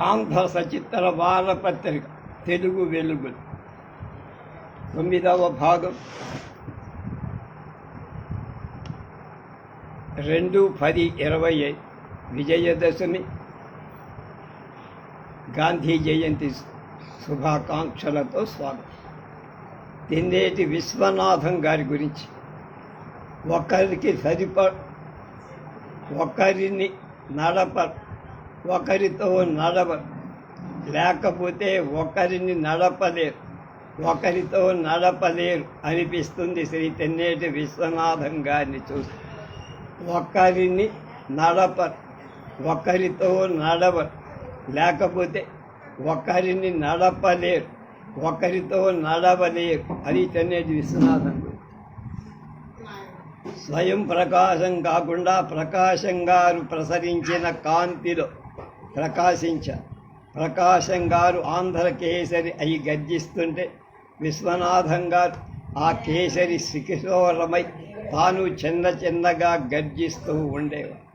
ఆంధ్ర సచిత్ర వారపత్రిక తెలుగు వెలుగులు తొమ్మిదవ భాగం. రెండు పది ఇరవై విజయదశమి. గాంధీ జయంతి శుభాకాంక్షలతో స్వాగతం. తిన్నేటి విశ్వనాథం గారి గురించి. ఒకరికి సరిప ఒకరిని నడప. ఒకరితో నడవ లేకపోతే ఒకరిని నడపలేరు. ఒకరితో నడపలేరు అనిపిస్తుంది శ్రీ తెన్నేటి విశ్వనాథం గారిని చూసి. ఒకరిని నడప. ఒకరితో నడవ లేకపోతే ఒకరిని నడపలేరు. ఒకరితో నడవలేరు అని తెన్నేటి విశ్వనాథం. స్వయం ప్రకాశం కాకుండా ప్రకాశం గారు ప్రసరించిన కాంతిలో ప్రకాశించ. ప్రకాశం గారు ఆంధ్ర కేసరి అయి గర్జిస్తుంటే విశ్వనాథం గారు ఆ కేసరి శిఖిశోరమై తాను చిన్న చిన్నగా గర్జిస్తూ ఉండేవారు.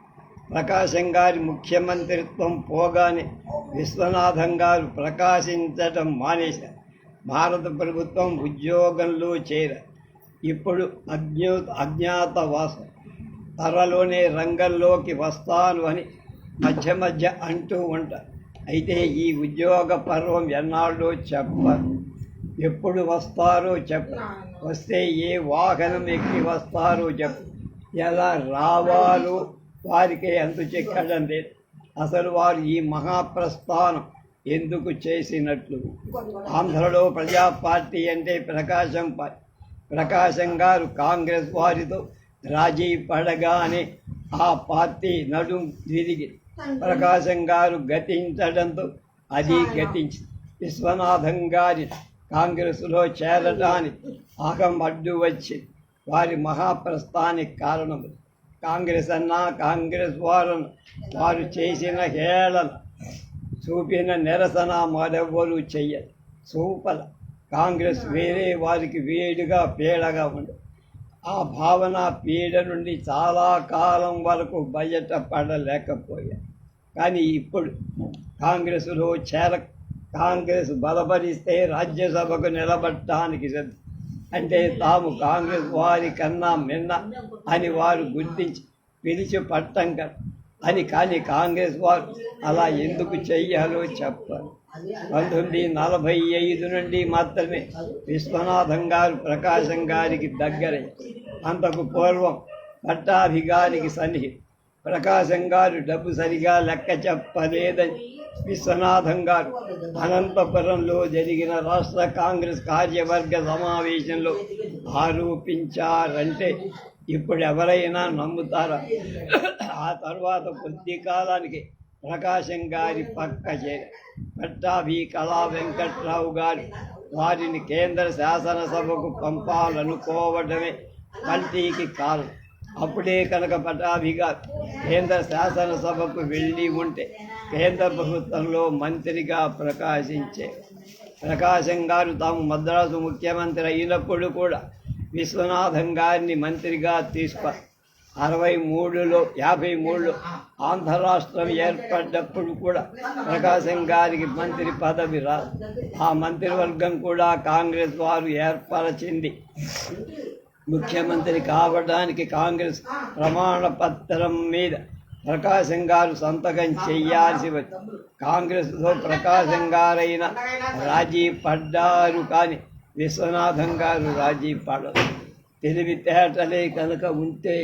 ప్రకాశం గారి ముఖ్యమంత్రిత్వం పోగానే విశ్వనాథం గారు ప్రకాశించటం మానేశారు. భారత ప్రభుత్వం ఉద్యోగంలో చేరారు. ఇప్పుడు అజ్ఞో అజ్ఞాతవాసం. త్వరలోనే రంగంలోకి వస్తాను అని మధ్య మధ్య అంటూ ఉంటారు అయితే ఈ ఉద్యోగ పర్వం ఎన్నాళ్ళో చెప్పరు ఎప్పుడు వస్తారో చెప్ప వస్తే ఏ వాహనం ఎక్కి వస్తారో చెప్పు ఎలా రావాలో వారికే అంతు చెక్కడం లేదు. అసలు వారు ఈ మహాప్రస్థానం ఎందుకు చేసినట్లు? ఆంధ్రలో ప్రజా పార్టీ అంటే ప్రకాశం పార్టీ ప్రకాశం గారు కాంగ్రెస్ వారితో రాజీ పడగానే ఆ పార్టీ నడుం తిరిగి ప్రకాశం గారు గతించడంతో అది గతించి విశ్వనాథం గారి కాంగ్రెస్లో చేరడానికి ఆగం అడ్డు వచ్చి వారి మహాప్రస్థానికి కారణం కాంగ్రెస్ అన్నా కాంగ్రెస్ వారను వారు చేసిన హేళన చూపిన నిరసన మరెవ్వరూ చెయ్యరు. చూపల కాంగ్రెస్ వేరే వారికి వేడిగా పీడగా ఉంది. ఆ భావన పీడ నుండి చాలా కాలం వరకు బయట పడలేకపోయారు కానీ ఇప్పుడు కాంగ్రెస్లో చేర కాంగ్రెస్ బలపరిస్తే రాజ్యసభకు నిలబడటానికి సిద్ధం. అంటే తాము కాంగ్రెస్ వారి కన్నా మిన్న అని వారు గుర్తించి పిలిచి పట్టం అని కానీ కాంగ్రెస్ వారు అలా ఎందుకు చెయ్యాలో చెప్పారు. పంతొమ్మిది నలభై ఐదు నుండి మాత్రమే విశ్వనాథం గారు ప్రకాశం గారికి దగ్గరై అంతకు పూర్వం పట్టాభిగారికి సన్నిహి. ప్రకాశం గారు డబ్బు సరిగా లెక్క చెప్పలేదని విశ్వనాథం గారు అనంతపురంలో జరిగిన రాష్ట్ర కాంగ్రెస్ కార్యవర్గ సమావేశంలో ఆరోపించారంటే ఇప్పుడు ఎవరైనా నమ్ముతారా? ఆ తర్వాత కొద్ది కాలానికి ప్రకాశం గారి పక్క చేరి పట్టాభి కళా వెంకట్రావు గారు వారిని కేంద్ర శాసనసభకు పంపాలనుకోవడమే కల్తీకి కారణం అప్పుడే కనుక పటాభిగా కేంద్ర శాసనసభకు వెళ్ళి ఉంటే కేంద్ర ప్రభుత్వంలో మంత్రిగా ప్రకాశించే ప్రకాశం గారు తాము మద్రాసు ముఖ్యమంత్రి అయినప్పుడు కూడా విశ్వనాథం గారిని మంత్రిగా తీసుకు అరవై మూడులో యాభై మూడులో ఆంధ్ర రాష్ట్రం ఏర్పడ్డప్పుడు కూడా ప్రకాశం గారికి మంత్రి పదవి రా ఆ మంత్రివర్గం కూడా కాంగ్రెస్ వారు ఏర్పరచింది. ముఖ్యమంత్రి కావడానికి కాంగ్రెస్ ప్రమాణ పత్రం మీద ప్రకాశం గారు సంతకం చెయ్యాల్సి వచ్చి కాంగ్రెస్లో ప్రకాశం గారైన రాజీ పడ్డారు కానీ విశ్వనాథం గారు రాజీ పడరు తెలివితేటలే కనుక ఉంటే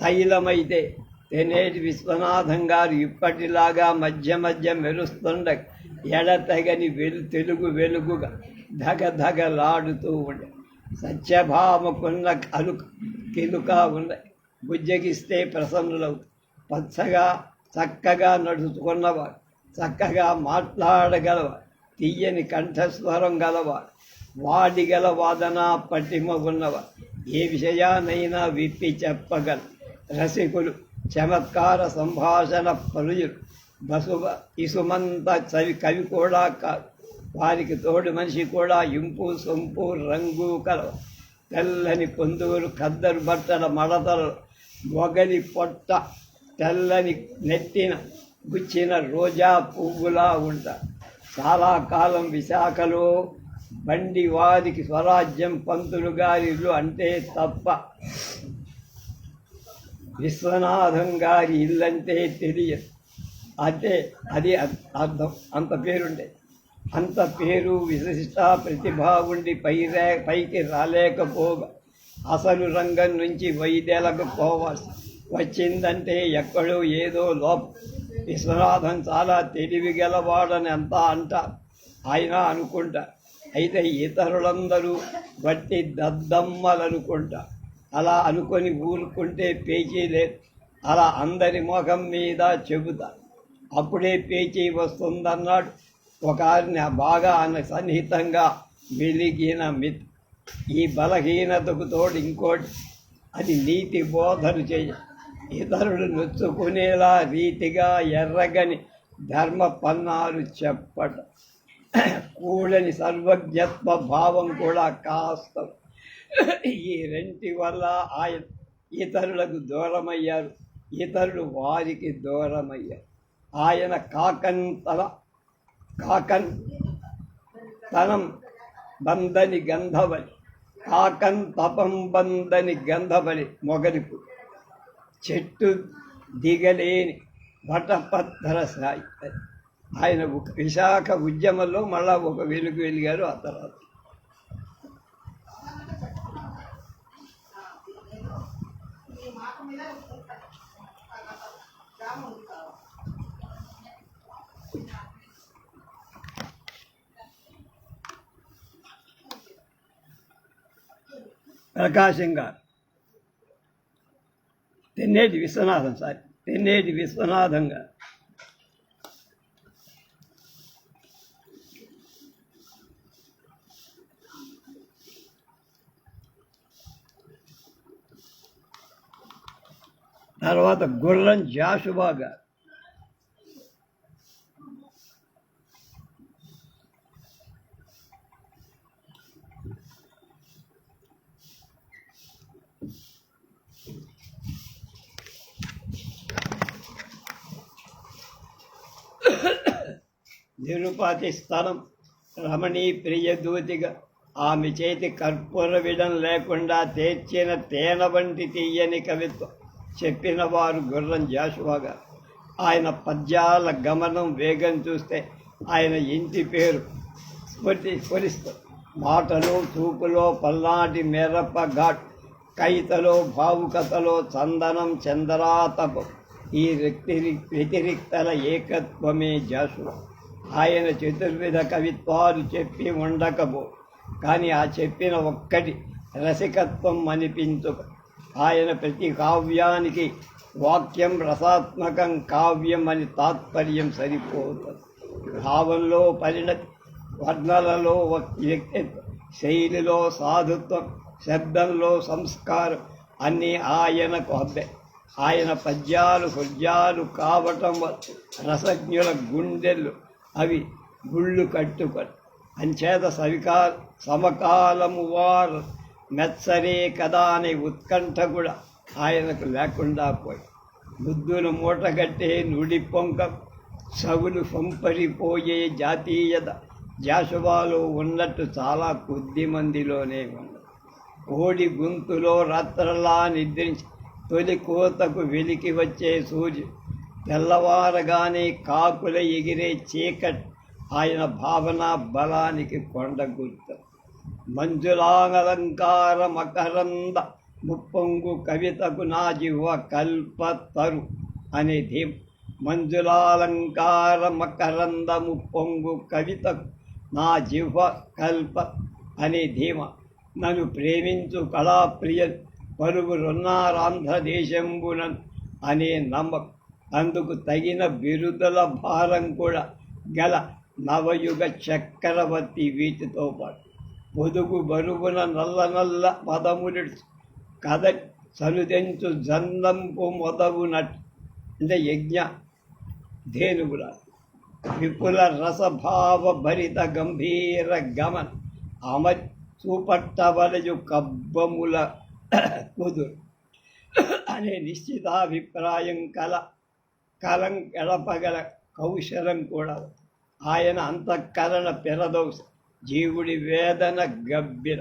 తైలమైతే తెనేటి విశ్వనాథం గారు ఇప్పటిలాగా మధ్య మధ్య మెరుస్తుండ ఎడతెగని వెలు తెలుగు వెలుగుగా ధగధగలాడుతూ ఉండే. సత్యభామకున్న అలు కెలుక ఉండే. బుజ్జగిస్తే ప్రసన్నులవు. పచ్చగా చక్కగా నడుచుకున్నవాడు. చక్కగా మాట్లాడగలవాడు. తీయని కంఠస్వరం గలవాడు. వాడిగల వాదన పటిమ ఉన్నవాడు. ఏ విషయానైనా విప్పి చెప్పగల రసికులు చమత్కార సంభాషణ పలుయులు బసువ ఇసుమంత చవి కవి కూడా వారికి తోడు మనిషి కూడా ఇంపు సొంపు రంగు కల తెల్లని పొందువులు కద్దరు బట్టల మడతలు మొగలి పొట్ట తెల్లని నెట్టిన గుచ్చిన రోజా పువ్వులా ఉంట. చాలా కాలం విశాఖలో బండి వారికి స్వరాజ్యం పంతులు గారిలు అంటే తప్ప. విశ్వనాథం గారి ఇల్లంటే తెలియదు. అంటే అది అర్థం. అంత పేరుండే. అంత పేరు విశిష్ట ప్రతిభ ఉండి పైరే పైకి రాలేకపోగా. అసలు రంగం నుంచి వైద్యలకు పోవాల్సి వచ్చిందంటే ఎక్కడో ఏదో లోపం. విశ్వనాథం చాలా తెలివి గలవాడని అంతా అంటారు. ఆయన అనుకుంటా. అయితే ఇతరులందరూ వట్టి దద్దమ్మలనుకుంటా. అలా అనుకొని ఊరుకుంటే పేచీ లేదు అలా అందరి ముఖం మీద చెబుతా. అప్పుడే పేచీ వస్తుందన్నాడు. ఒక ఆయన బాగా ఆయన సన్నిహితంగా వెలిగిన మిత్ ఈ బలహీనతకు తోడు ఇంకోటి. అది నీతి బోధన చేయ ఇతరులు నొచ్చుకునేలా రీతిగా ఎర్రగని ధర్మ పన్నాలు చెప్పటం. కూడని సర్వజ్ఞత్వ భావం కూడా కాస్త ఈ రెంటి వల్ల ఆయన ఇతరులకు దూరమయ్యారు. ఇతరులు వారికి దూరమయ్యారు. ఆయన కాకన్ తల కాకన్ తనం బందని గంధవలి కాకన్ తపం బందని గంధవలి మొగలిపు. చెట్టు దిగలేని వటపత్తర సాయి. ఆయన విశాఖ ఉద్యమంలో మళ్ళా ఒక వెలుగు వెలిగారు ఆ తర్వాత. ప్రకాశం గారు. తెన్నేటి విశ్వనాథం సార్ తెన్నేటి విశ్వనాథం గారు. తర్వాత గుర్రం జాషువా గారు నిరుపాతి స్థలం రమణీ ప్రియదూతిగా ఆమె చేతి కర్పూర విడం లేకుండా తెచ్చిన తేన వంటి తీయని కవిత్వం. చెప్పిన వారు గుర్రం జాషువా గారు ఆయన పద్యాల గమనం వేగం చూస్తే ఆయన ఇంటి పేరు స్ఫుటి స్ఫురిస్తుంది మాటలో చూపులో పల్నాటి మేరప్ప ఘాట్ కైతలో భావుకతలో చందనం చందరాతపం ఈ వ్యక్తిరి వ్యతిరిక్తల ఏకత్వమే జాషువా ఆయన చతుర్విధ కవిత్వాలు చెప్పి ఉండకపో కానీ ఆ చెప్పిన ఒక్కటి రసికత్వం అనిపించుక. ఆయన ప్రతి కావ్యానికి వాక్యం రసాత్మకం కావ్యం అని తాత్పర్యం సరిపోతుంది భావంలో పరిణతి వర్ణలలో వ్యక్తిత్వం శైలిలో సాధుత్వం శబ్దంలో సంస్కారం అన్నీ ఆయనకు అబ్బే. ఆయన పద్యాలు హృద్యాలు కావటం వల్ల రసజ్ఞుల గుండెలు అవి గుళ్ళు కట్టుకొని అంచేత సవికా సమకాలము వారు మెచ్చరే కదా అనే ఉత్కంఠ కూడా ఆయనకు లేకుండా పోయి. బుద్ధులు మూటగట్టే నుడి పొంక సగులు సంపరిపోయే జాతీయత జాషువాలో ఉన్నట్టు చాలా కొద్ది మందిలోనే ఉంది. కోడి గొంతులో రాత్రలా నిద్రించి తొలి కోతకు వెలికి వచ్చే సూర్యుడు తెల్లవారగానే కాకుల ఎగిరే చీకట్ ఆయన భావన బలానికి కొండ గుర్తు. మంజులాంగలంకార మకరంద ముప్పొంగు కవితకు నా జివ్వ కల్పతరు అనే ధీమ మంజులాలంకార మకరంద ముప్పొంగు కవితకు నా జిహ్వ కల్ప అనే ధీమ నన్ను ప్రేమించు కళాప్రియ పరుగురున్నారాంధ్రదేశంబునన్ అనే నమ్మకం అందుకు తగిన బిరుదుల భారం కూడా గల నవయుగ చక్రవర్తి వీటితో పాటు పొదుగు బరువున నల్ల నల్ల పదములు కథ సలుదెంచు జందంపు మొదవు అంటే యజ్ఞ. ధేనుగుల విపుల రసభావ భరిత గంభీర గమన్. అమ చూపట్టవలయు కబ్బముల కుదురు. అనే నిశ్చితాభిప్రాయం కల కలం గడపగల కౌశలం కూడా. ఆయన అంతఃకరణ పెరదోస జీవుడి వేదన గభ్యర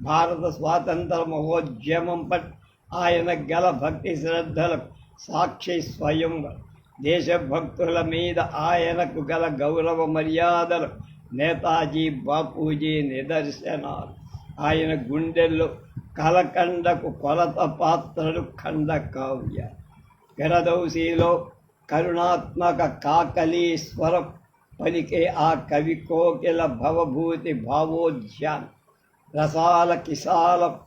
భారత స్వాతంత్ర మహోద్యమం పట్ల ఆయన గల భక్తి శ్రద్ధలకు సాక్షి స్వయంగా. దేశభక్తుల మీద ఆయనకు గల గౌరవ మర్యాదలు నేతాజీ బాపూజీ నిదర్శనాలు. ఆయన గుండెల్లో కలకండకు కొలత పాత్రలు ఖండ కావ్య. గరదౌసిలో కరుణాత్మక కాకలీశ్వరం పలికే ఆ కవి కోకిల భవభూతి భావోద్యానం. రసాల కిసాల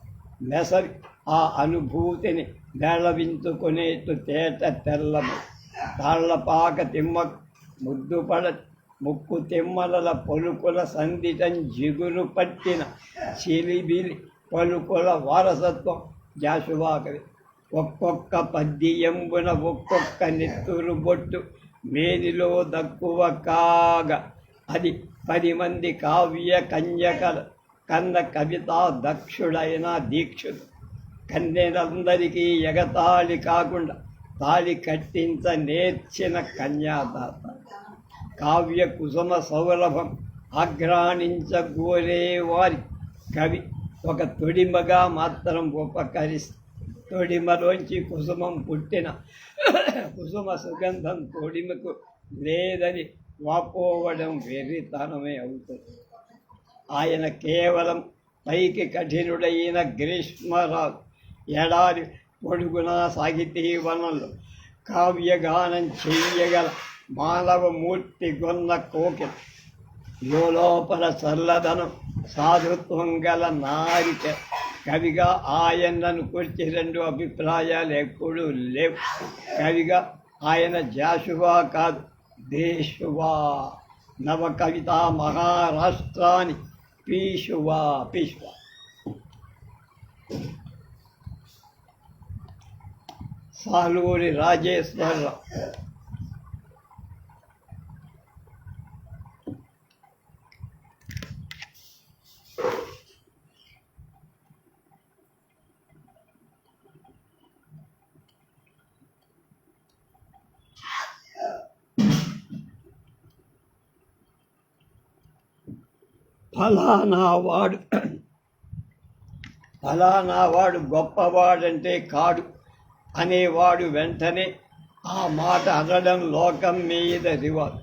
మెసరి ఆ అనుభూతిని మేళవించుకునేట్టు తేట తెల్లము. తాళ్ళపాక తిమ్మ ముద్దుపడ ముక్కు తిమ్మల పలుకుల సంధితం జిగురు పట్టిన చిలిబిలి పలుకుల వారసత్వం జాసువాకవి ఒక్కొక్క పద్యంబున ఒక్కొక్క నెత్తురు బొట్టు మేనిలో దక్కువ కాగా. అది పది మంది కావ్య కన్యకల కన్న కవితా దక్షుడైన దీక్షుడు. కన్యలందరికీ ఎగతాళి కాకుండా తాళి కట్టించ నేర్చిన కన్యాదాత. కావ్య కుసుమ సౌరభం ఆఘ్రాణించగోరే వారి కవి ఒక తొడిమగా మాత్రం ఉపకరిస్తుంది తొడిమలోంచి కుసుమం పుట్టిన కుసుమ సుగంధం తొడిమకు లేదని వాపోవడం వెర్రితనమే అవుతుంది. ఆయన కేవలం పైకి కఠినుడైన గ్రీష్మరాజు ఎడారి పొడుగున సాగితీ వనంలో కావ్యగానం చెయ్యగల మానవ మూర్తి గొన్న కోకిల లోపల చల్లదనం సాధుత్వం గల నారిక కవిగా ఆయనను కూర్చి రెండు అభిప్రాయాలు ఎప్పుడూ లేవు. కవిగా ఆయన జాషువా కాదు దేశువా. నవ కవిత మహారాష్ట్రాని పీషువా పీషువా సాలూరి రాజేశ్వరరావు. ఫలానా వాడు. ఫలానా వాడు గొప్పవాడంటే కాడు అనేవాడు వెంటనే ఆ మాట అనడం లోకం మీద రివాజ్.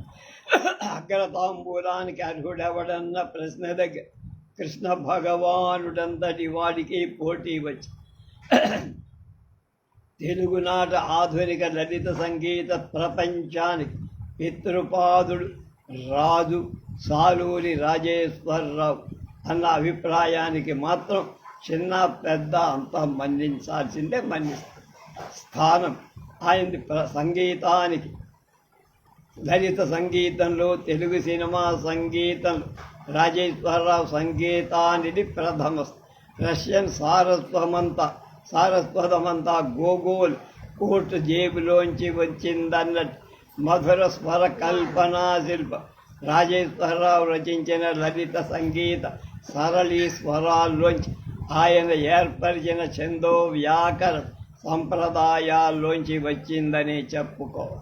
అగ్రతాంబూలానికి అర్హుడెవడన్న ప్రశ్న దగ్గర కృష్ణ భగవానుడంతటి వాడికి పోటీ వచ్చి. తెలుగునాట ఆధునిక లలిత సంగీత ప్రపంచానికి పితృపాదుడు రాజు సాలూరి రాజేశ్వరరావు అన్న అభిప్రాయానికి మాత్రం చిన్న పెద్ద అంతా మన్నించాల్సిందే మన్నిస్తారు స్థానం ఆయనది ప్ర సంగీతానికి. లలిత సంగీతంలో తెలుగు సినిమా సంగీతం రాజేశ్వరరావు సంగీతానికి ప్రథమ రష్యన్ సారస్వమంతా సారస్వతమంతా గోగోల్ కోర్టు జేబులోంచి వచ్చిందన్నట్టు మధుర స్వర కల్పనా శిల్ప రాజేశ్వరరావు రచించిన లలిత సంగీత సరళీ స్వరాల్లోంచి ఆయన ఏర్పరిచిన చందో వ్యాకర సంప్రదాయాల్లోంచి వచ్చిందని చెప్పుకో.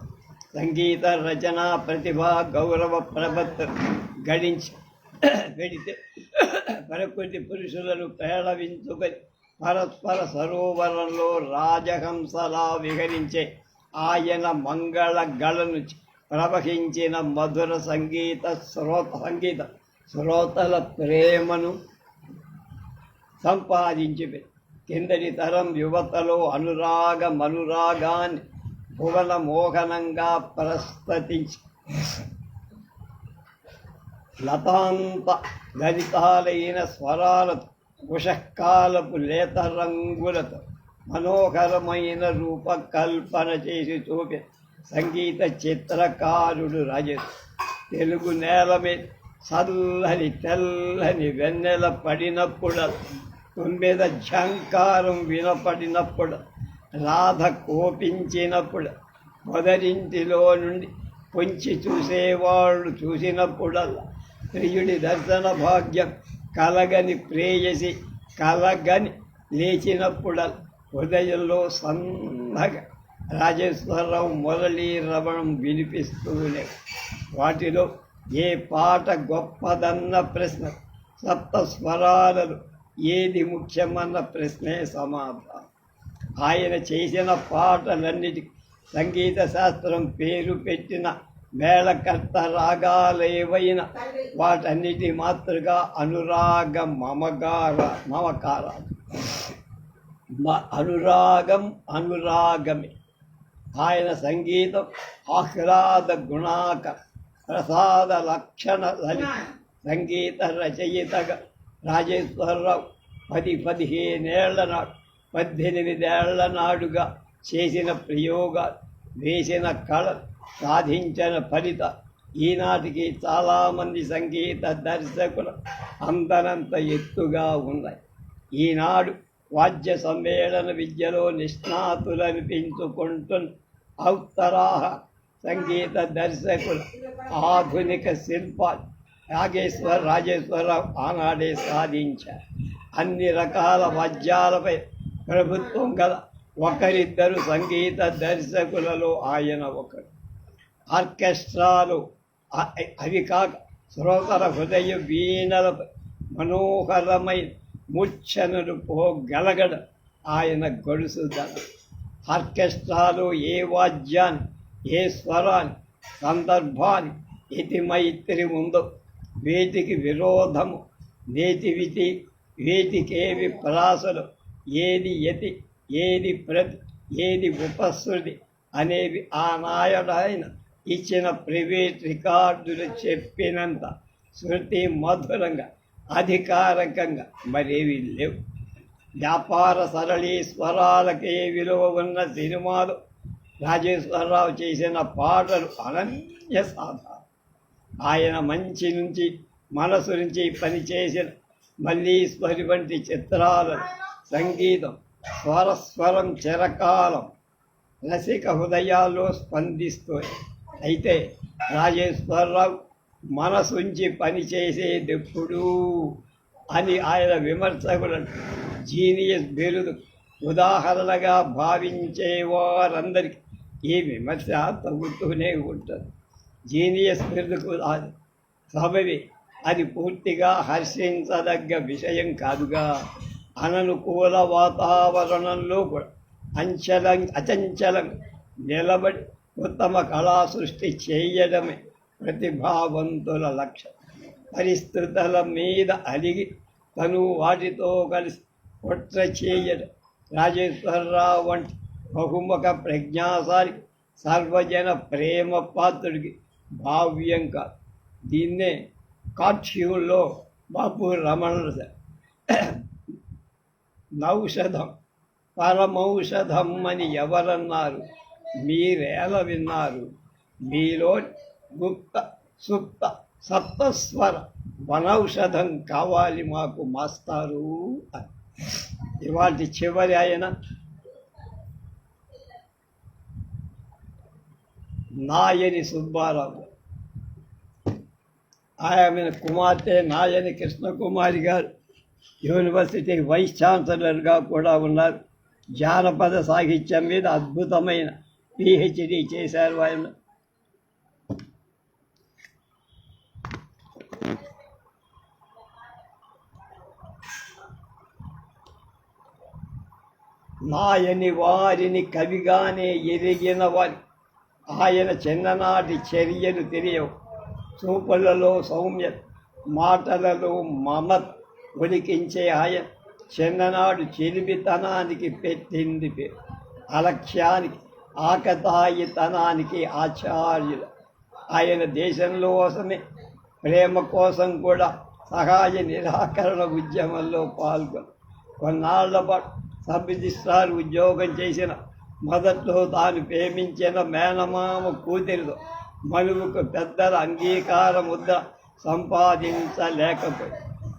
సంగీత రచన ప్రతిభ గౌరవ ప్రబత్ గడించి పెడితే ప్రకృతి పురుషులను పేళవించుకొని పరస్పర సరోవరంలో రాజహంసలా విహరించే ఆయన మంగళ గళను ప్రవహించిన మధుర సంగీత శ్రోత సంగీత శ్రోతల ప్రేమను సంపాదించి కిందటి తరం యువతలో అనురాగ మనురాగాన్ని భువన మోహనంగా ప్రస్తతించి లతాంత లలితాలైన స్వరాలతో ఉషకాలపు లేత రంగులతో మనోహరమైన రూపకల్పన చేసి చూపే సంగీత చిత్రకారుడు రాజేష్ తెలుగు నేల మీద చల్లని తెల్లని వెన్నెల పడినప్పుడు తొమ్మిద ఝంకారం వినపడినప్పుడు రాధ కోపించినప్పుడు మొదరింటిలో నుండి పొంచి చూసేవాళ్ళు చూసినప్పుడల్లా ప్రియుడి దర్శన భాగ్యం కలగని ప్రేయసి కలగని లేచినప్పుడల్లా హృదయంలో సన్నగా రాజేశ్వరరావు మురళీ రమణం వినిపిస్తూనే. వాటిలో ఏ పాట గొప్పదన్న ప్రశ్న? సప్త స్వరాలను ఏది ముఖ్యమన్న ప్రశ్నే సమాధానం. ఆయన చేసిన పాటలన్నిటికీ సంగీత శాస్త్రం పేరు పెట్టిన మేళకర్త రాగాలేవైన వాటన్నిటి మాతృగా అనురాగ మమగార మమకారాలు. మ- అనురాగం అనురాగమే. ఆయన సంగీతం ఆహ్లాద గుణాక ప్రసాద లక్షణ లలిత సంగీత రచయితగా రాజేశ్వరరావు పది పదిహేనేళ్ళ నాడు పద్దెనిమిదేళ్ళ నాడుగా చేసిన ప్రయోగాలు వేసిన కళ సాధించిన ఫలిత ఈనాటికి చాలామంది సంగీత దర్శకులు అందనంత ఎత్తుగా ఉన్నాయి. ఈనాడు వాద్య సమ్మేళన విద్యలో నిష్ణాతులనిపించుకుంటున్న ఔత్తరాహ సంగీత దర్శకులు ఆధునిక శిల్పాలు నాగేశ్వర రాజేశ్వరరావు ఆనాడే సాధించారు. అన్ని రకాల వాద్యాలపై ప్రభుత్వం గల ఒకరిద్దరు సంగీత దర్శకులలో ఆయన ఒకరు ఆర్కెస్ట్రాలు అవి కాక శ్రోతల హృదయ వీణలపై మనోహరమైన మూర్ఛనలు పోగలగడ ఆయన గొలుసుదనం. ఆర్కెస్ట్రాలు ఏ వాద్యాన్ని ఏ స్వరాన్ని సందర్భాన్ని ఇతి మైత్రి ఉందో వేటికి విరోధము నేతివిటి వేటికేవి ప్రాసలు ఏది యతి ఏది ప్రతి ఏది ఉపశృతి అనేవి ఆ ఇచ్చిన ప్రైవేట్ రికార్డులు చెప్పినంత శృతి మధురంగా అధికారికంగా మరేవి లేవు. వ్యాపార సరళి స్వరాలకే విలువ ఉన్న సినిమాలు రాజేశ్వరరావు చేసిన పాటలు అనన్య సాధారణ. ఆయన మంచి నుంచి మనసు నుంచి పనిచేసిన మల్లీశ్వరి వంటి చిత్రాలను సంగీతం స్వరస్వరం చిరకాలం రసిక హృదయాల్లో స్పందిస్తుంది. అయితే రాజేశ్వరరావు మనసుంచి పనిచేసేదెప్పుడు అని ఆయన విమర్శకులను జీనియస్ బిరుదు ఉదాహరణగా భావించేవారందరికీ ఈ విమర్శ తగ్గుతూనే ఉంటుంది. జీనియస్ బిరుదుకు అది సబవి అది పూర్తిగా హర్షించదగ్గ విషయం కాదుగా. అననుకూల వాతావరణంలో కూడా అంచలం అచంచలం నిలబడి ఉత్తమ కళా సృష్టి చేయడమే ప్రతిభావంతుల లక్ష్యం. పరిస్థితుల మీద అలిగి తను వాటితో కలిసి కుట్ర చేయడు. రాజేశ్వరరావు వంటి బహుముఖ ప్రజ్ఞాశాలి సర్వజన ప్రేమ పాత్రుడికి భావ్యం కాదు. దీన్నే కాఠ్యంలో బాపు రమణ నౌషధం పరమౌషధం అని ఎవరన్నారు? మీరేల విన్నారు? మీలో గుప్త సుప్త సప్తస్వర వనౌషధం కావాలి మాకు మాస్తారు అని. ఇవాటి చివరి ఆయన నాయని సుబ్బారావు. ఆయన కుమార్తె నాయని కృష్ణకుమారి గారు యూనివర్సిటీ వైస్ ఛాన్సలర్గా కూడా ఉన్నారు. జానపద సాహిత్యం మీద అద్భుతమైన పిహెచ్డి చేశారు ఆయన. నాయని వారిని కవిగానే ఎరిగిన వారి ఆయన చిన్ననాటి చర్యలు తెలియవు. చూపులలో సౌమ్య మాటలలో మమత్ ఒలికించే ఆయన చిన్ననాడు చెలిమితనానికి పెట్టింది పేరు అలక్ష్యానికి ఆకతాయితనానికి ఆచార్యులు. ఆయన దేశంలో కోసమే ప్రేమ కోసం కూడా సహాయ నిరాకరణ ఉద్యమంలో పాల్గొని కొన్నాళ్ళ పాటు సబ్ ఉద్యోగం చేసిన మొదట్లో తాను ప్రేమించిన మేనమామ కూతురితో మనువుకు పెద్దల అంగీకార ముద్ర సంపాదించలేకపోయి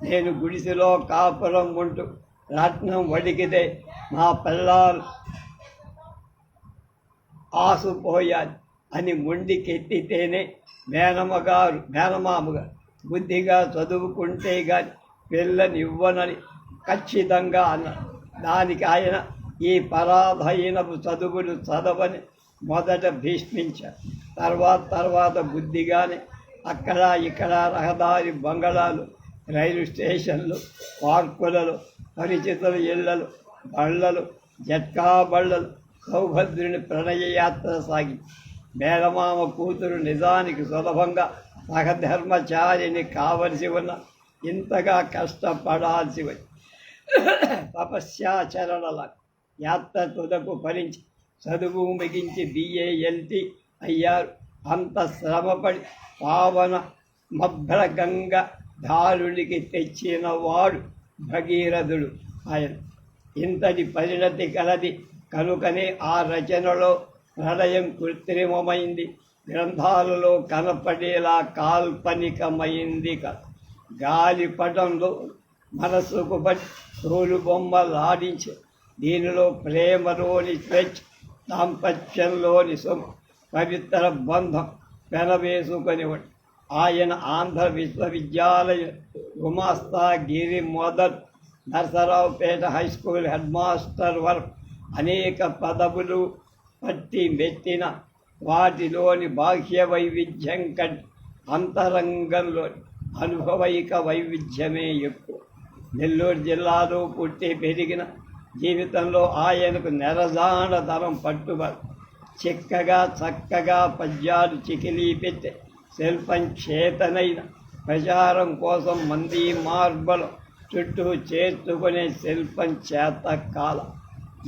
నేను గుడిసెలో కాపురం ఉంటూ రత్నం వడికితే నా పిల్లలు ఆసుపోయాలి అని మొండికెత్తితేనే మేనమ్మగారు మేనమామగారు బుద్ధిగా చదువుకుంటే గాని పిల్లనివ్వనని ఖచ్చితంగా అన్నాడు దానికి ఆయన ఈ పరాధీనపు చదువులు చదవని మొదట భీష్మించారు తర్వాత తర్వాత బుద్ధిగానే అక్కడ ఇక్కడ రహదారి బంగళాలు రైలు స్టేషన్లు పార్కులలో పరిచితుల ఇళ్ళలు బళ్ళలు జట్కా బళ్ళలు సౌభద్రుని ప్రణయయాత్ర సాగి. మేనమామ కూతురు నిజానికి సులభంగా సహధర్మచారిని కావలసి ఉన్న ఇంతగా కష్టపడాల్సి వచ్చి తపస్యాచరణల యాత్ర తుదకు ఫలించి చదువు ముగించి బిఏఎల్టి అయ్యారు. అంత శ్రమపడి పావన మభ్రగంగ దారుడికి తెచ్చిన వాడు భగీరథుడు ఆయన. ఇంతటి పరిణతి కలది కనుకనే ఆ రచనలో ప్రళయం కృత్రిమమైంది. గ్రంథాలలో కనపడేలా కాల్పనికమైంది కదా గాలిపటంలో మనసుకు పడి తోలు బొమ్మలాడించి దీనిలో ప్రేమలోని స్వేచ్ఛ దాంపత్యంలోని సుమ పవిత్ర బంధం పెనవేసుకొని ఆయన ఆంధ్ర విశ్వవిద్యాలయ గుమాస్తా గిరి మొదట్ Narasaraopet high school head master వరకు అనేక పదవులు పట్టి మెట్టిన వాటిలోని బాహ్య వైవిధ్యం కంటే అంతరంగంలోని అనుభవైక వైవిధ్యమే ఎక్కువ. నెల్లూరు జిల్లాలో పుట్టి పెరిగిన జీవితంలో ఆయనకు నెరజానతనం పట్టుబడి చిక్కగా చక్కగా పద్యాలు చికిలీ పెట్టి. శిల్పం చేతనైన ప్రచారం కోసం మంది మార్బలు చుట్టూ చేర్చుకునే శిల్పం చేత కాల.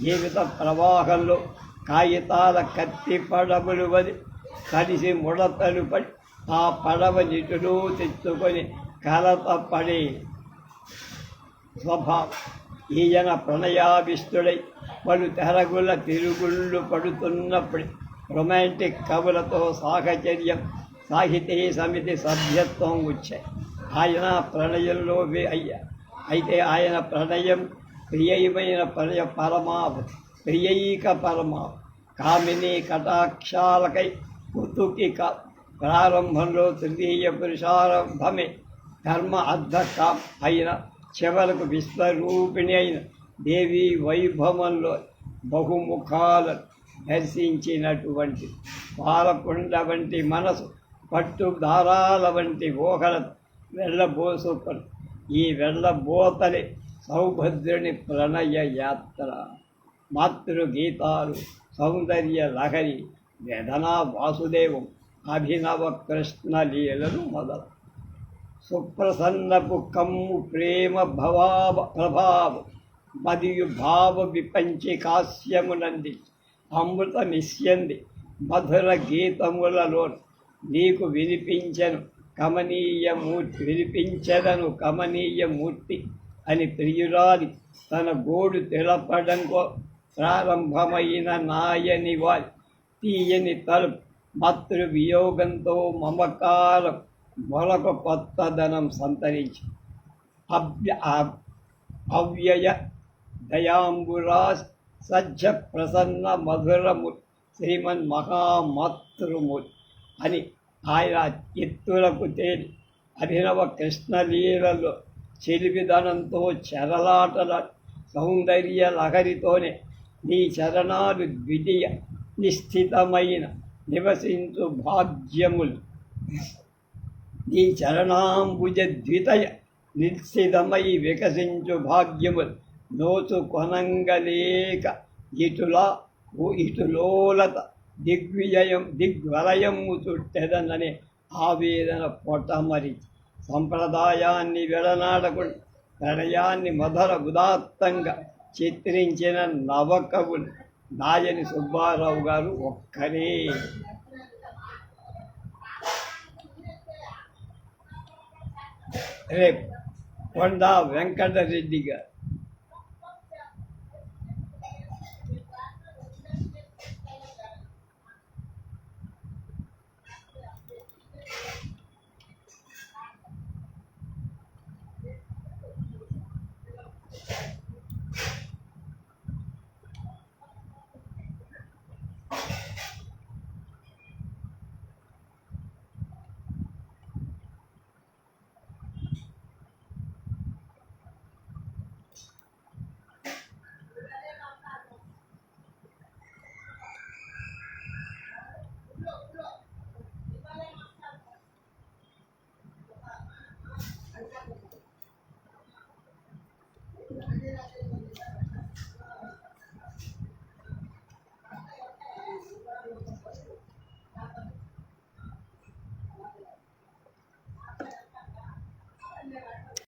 జీవిత ప్రవాహంలో కాగితాల కత్తి పడవలు వది కలిసి ముడతలు పడి ఆ పడవ నిటులు తెచ్చుకొని కలత పడే స్వభావం. ఈయన ప్రణయాభిష్టుడై పలు తెరగుల తిరుగుళ్ళు పడుతున్నప్పుడు రొమాంటిక్ కవులతో సాహచర్యం సాహితీ సమితి సభ్యత్వం వచ్చాయి ఆయన ప్రణయంలో అయ్యా. అయితే ఆయన ప్రణయం ప్రియమైన ప్రణయ పరమావ ప్రియైక పరమావ కామిని కటాక్షాలకై కుతుకిక ప్రారంభంలో తృతీయ పురుషారంభమే ధర్మ అర్ధకం అయిన చివరకు విశ్వరూపిణి అయిన దేవి వైభవంలో బహుముఖాలను దర్శించినటువంటి పాలకుండ వంటి మనసు పట్టు దారాల వంటి ఊహలను వెళ్ళబోసుకొని ఈ వెళ్ళబోతలే సౌభద్రుని ప్రణయ యాత్ర. మాతృగీతాలు సౌందర్య లహరి వేదనా వాసుదేవం అభినవ కృష్ణ లీలలు మొదలు. సుప్రసన్నపు కమ్ము ప్రేమ భవావ ప్రభావం మరియు భావ విపంచి కాశ్యమునంది అమృతమిష్యంది మధుర గీతములలో నీకు వినిపించను కమనీయమూర్తి వినిపించదను కమనీయమూర్తి అని ప్రియురాలి తన గోడు తెలపడంకో ప్రారంభమైన నాయని వారి తీయని తలుపు మతృ వియోగంతో మమకారం. మొలక కొత్తదనం సంతరించి అవ్య అవ్యయ దయాంబురా సజ్జ ప్రసన్న మధురము శ్రీమన్ మహామాతృమూర్తి అని ఆయన ఎత్తులకు తేలి అభినవ కృష్ణలీలలో చెలివిదనంతో చెరలాటల సౌందర్య లహరితోనే నీ చరణాలు ద్వితీయ నిశ్చితమైన నివసించు భాగ్యములు. నీ చరణాంబుజ ద్వితయ నిశ్చితమై వికసించు భాగ్యము నోచు కొనంగలేక ఇటులా ఇటులోలత దిగ్విజయం దిగ్వలయము చుట్టెదననే ఆవేదన పొట్టమరి సంప్రదాయాన్ని విడనాడకుండా ప్రణయాన్ని మధుర ఉదాత్తంగా చిత్రించిన నవకవులు. నాయని సుబ్బారావు గారు ఒక్కరే. రేపు కొండా వెంకటరెడ్డి గారు